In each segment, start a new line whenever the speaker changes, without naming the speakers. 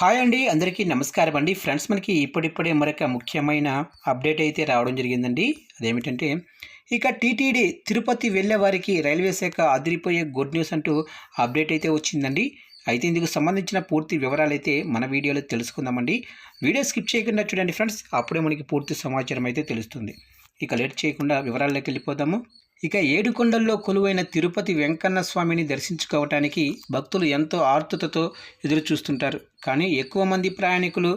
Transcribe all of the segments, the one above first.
Hi అండి అందరికీ నమస్కారం అండి. ఫ్రెండ్స్ మనకి ఇప్పుడిప్పుడే మరొక ముఖ్యమైన అప్డేట్ అయితే రావడం జరిగిందండి. అదేమిటంటే ఇక టీటీడీ తిరుపతి వెళ్ళే వారికి రైల్వే శాఖ అదిరిపోయే గుడ్ న్యూస్ అంటూ అప్డేట్ అయితే వచ్చిందండి. అయితే ఇందుకు సంబంధించిన పూర్తి వివరాలు అయితే మన వీడియోలో తెలుసుకుందామండి. వీడియో స్కిప్ చేయకుండా చూడండి ఫ్రెండ్స్. అప్పుడే మనకి పూర్తి సమాచారం అయితే తెలుస్తుంది. ఇక లేట్ చేయకుండా వివరాల్లోకి వెళ్ళిపోదాము. ఇక ఏడుకొండల్లో కొలువైన తిరుపతి వెంకన్న స్వామిని దర్శించుకోవటానికి భక్తులు ఎంతో ఆర్తుతతో ఎదురుచూస్తుంటారు. కానీ ఎక్కువ మంది ప్రయాణికులు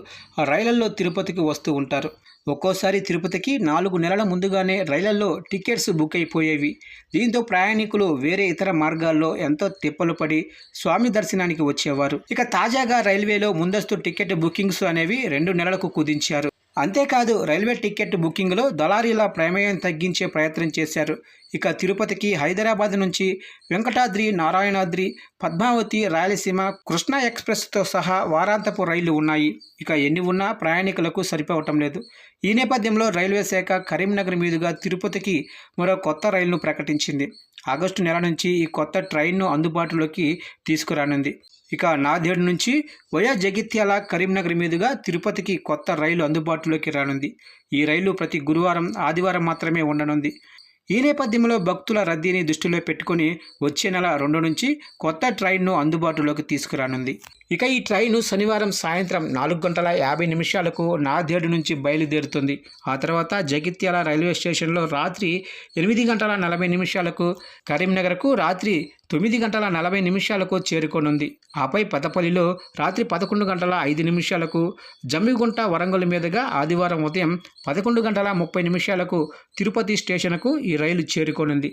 రైళ్ళలో తిరుపతికి వస్తూ ఉంటారు. ఒక్కోసారి తిరుపతికి నాలుగు నెలల ముందుగానే రైళ్ళలో టికెట్స్ బుక్ అయిపోయేవి. దీంతో ప్రయాణికులు వేరే ఇతర మార్గాల్లో ఎంతో తిప్పలు పడి స్వామి దర్శనానికి వచ్చేవారు. ఇక తాజాగా రైల్వేలో ముందస్తు టికెట్ బుకింగ్స్ అనేవి రెండు నెలలకు కుదించారు. అంతేకాదు రైల్వే టికెట్ బుకింగ్లో దళారీల ప్రమేయం తగ్గించే ప్రయత్నం చేశారు. ఇక తిరుపతికి హైదరాబాద్ నుంచి వెంకటాద్రి నారాయణాద్రి పద్మావతి రాయలసీమ కృష్ణా ఎక్స్ప్రెస్తో సహా వారాంతపు రైళ్ళు ఉన్నాయి. ఇక ఎన్ని ఉన్నా ప్రయాణికులకు సరిపోవటం లేదు. ఈ నేపథ్యంలో రైల్వే శాఖ కరీంనగర్ మీదుగా తిరుపతికి మరో కొత్త రైలును ప్రకటించింది. ఆగస్టు నెల నుంచి ఈ కొత్త ట్రైన్ను అందుబాటులోకి తీసుకురానుంది. ఇక నాదేడు నుంచి వయా జగిత్యాల కరీంనగర్ మీదుగా తిరుపతికి కొత్త రైలు అందుబాటులోకి రానుంది. ఈ రైలు ప్రతి గురువారం ఆదివారం మాత్రమే ఉండనుంది. ఈ నేపథ్యంలో భక్తుల రద్దీని దృష్టిలో పెట్టుకుని వచ్చే నెల రెండు నుంచి కొత్త ట్రైన్ను అందుబాటులోకి తీసుకురానుంది. ఇక ఈ ట్రైను శనివారం సాయంత్రం నాలుగు గంటల యాభై నిమిషాలకు నాదేడు నుంచి బయలుదేరుతుంది. ఆ తర్వాత జగిత్యాల రైల్వే స్టేషన్లో రాత్రి ఎనిమిది గంటల నలభై నిమిషాలకు కరీంనగర్కు రాత్రి తొమ్మిది గంటల నలభై నిమిషాలకు చేరుకోనుంది. ఆపై పదపల్లిలో రాత్రి పదకొండు గంటల ఐదు నిమిషాలకు జమ్మిగుంట వరంగల్ మీదుగా ఆదివారం ఉదయం పదకొండు గంటల ముప్పై నిమిషాలకు తిరుపతి స్టేషన్కు ఈ రైలు చేరుకోనుంది.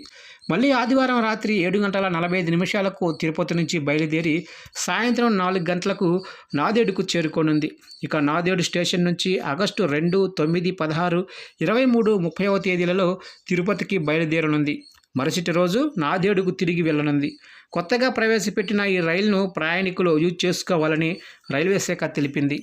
మళ్ళీ ఆదివారం రాత్రి ఏడు గంటల నలభై ఐదు నిమిషాలకు తిరుపతి నుంచి బయలుదేరి సాయంత్రం నాలుగు గంటలకు నాదేడుకు చేరుకోనుంది. ఇక నాదేడు స్టేషన్ నుంచి ఆగస్టు రెండు తొమ్మిది పదహారు ఇరవై మూడు ముప్పైవ తేదీలలో తిరుపతికి బయలుదేరనుంది. మరుసటి రోజు నాదేడుకు తిరిగి వెళ్ళనుంది. కొత్తగా ప్రవేశపెట్టిన ఈ రైలును ప్రయాణికులు యూజ్ చేసుకోవాలని రైల్వే శాఖ తెలిపింది.